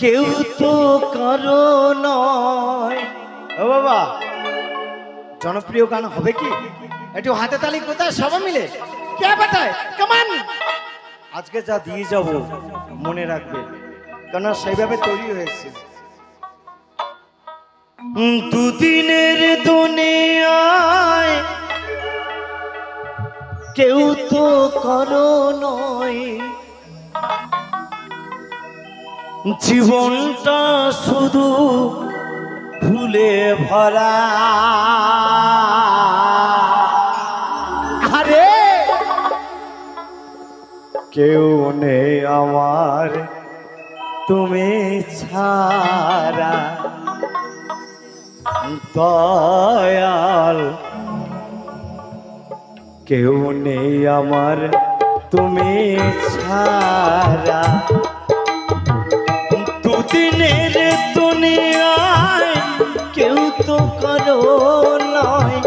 কেউ তো কারও নয়। ও বাবা, জনপ্রিয় গান হবে কি? একটু হাতে তালি কোথায়? সবাই মিলে। কে বাটায় কামান আজকে যা দিয়ে যাব, মনে রাখবে। কেন সেইভাবে তৈরি হয়েছে। দুদিনের দুনিয়ায় কেউ তো করো নয়। জীবনটা শুধু ভুলে ভরা। আরে! কেউ নেই আমার তুমি ছাড়া। দয়াল কেউ নেই আমার তুমি ছাড়া। দুদিনের দুনিয়ায় কেউ তো করো নয়।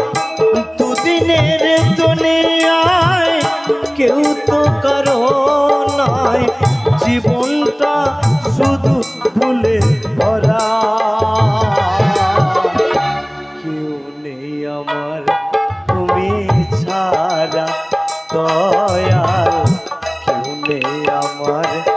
দুদিনের দুনিয়ায় কেউ তো করো নয়। জীবনটা শুধু ভুলে ভরা। কেউ নেই আমার, তুমি ছাড়া দয়াল। কেউ নেই আমার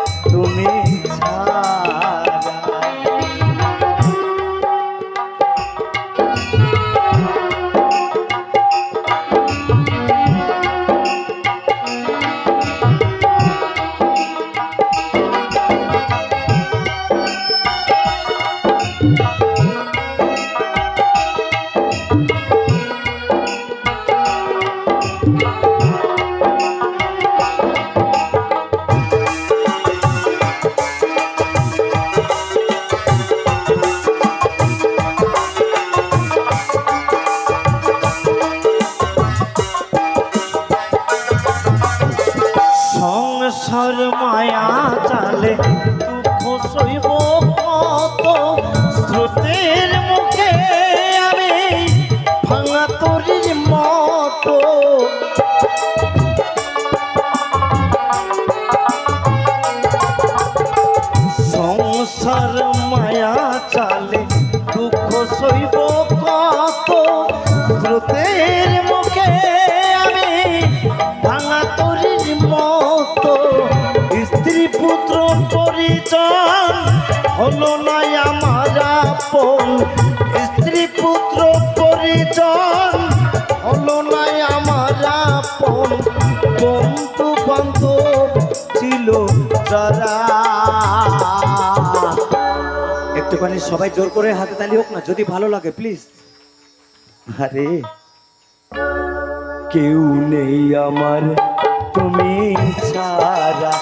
সংসার মায়া চালে দুঃখ সইব কত? স্রোতের মুখে একটুখানি সবাই জোর করে হাতে তালি হোক না, যদি ভালো লাগে প্লিজ আরে, কেউ নেই আমার, তুমি ছাড়া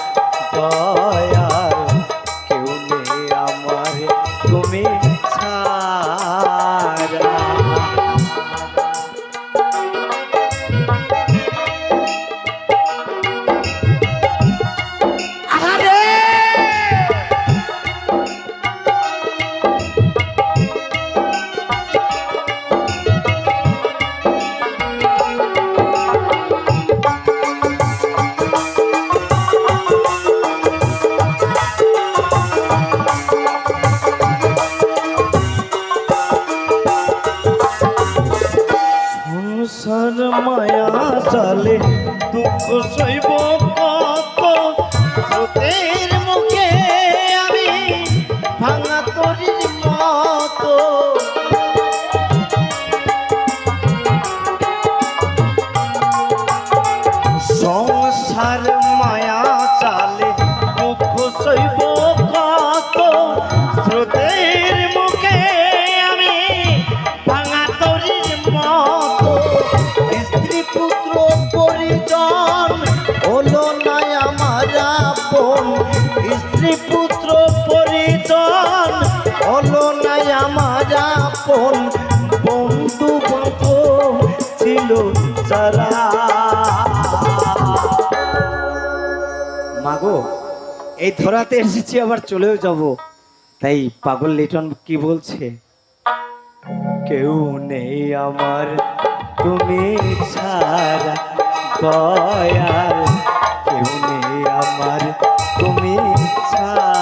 দুঃখ যারা মাগো, এই ধরাতে এসেছি, আবার চলেও যাব। তাই পাগল লিটন কি বলছে? কেউ নেই আমার, তুমি ছাড়া কেউ নেই আমার, তুমি ছাড়া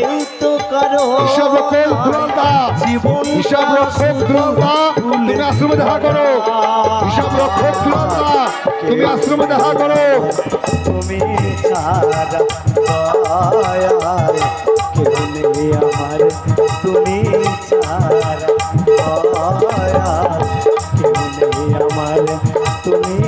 কেউ তো করো। হিসাব রক্ষক দুরন্তা। জীবন হিসাব রক্ষক দুরন্তা। তুমি আশ্রমে দেখা করো। হিসাব রক্ষক দুরন্তা। তুমি আশ্রমে দেখা করো। তুমি আমার? তুমি আমার? তুমি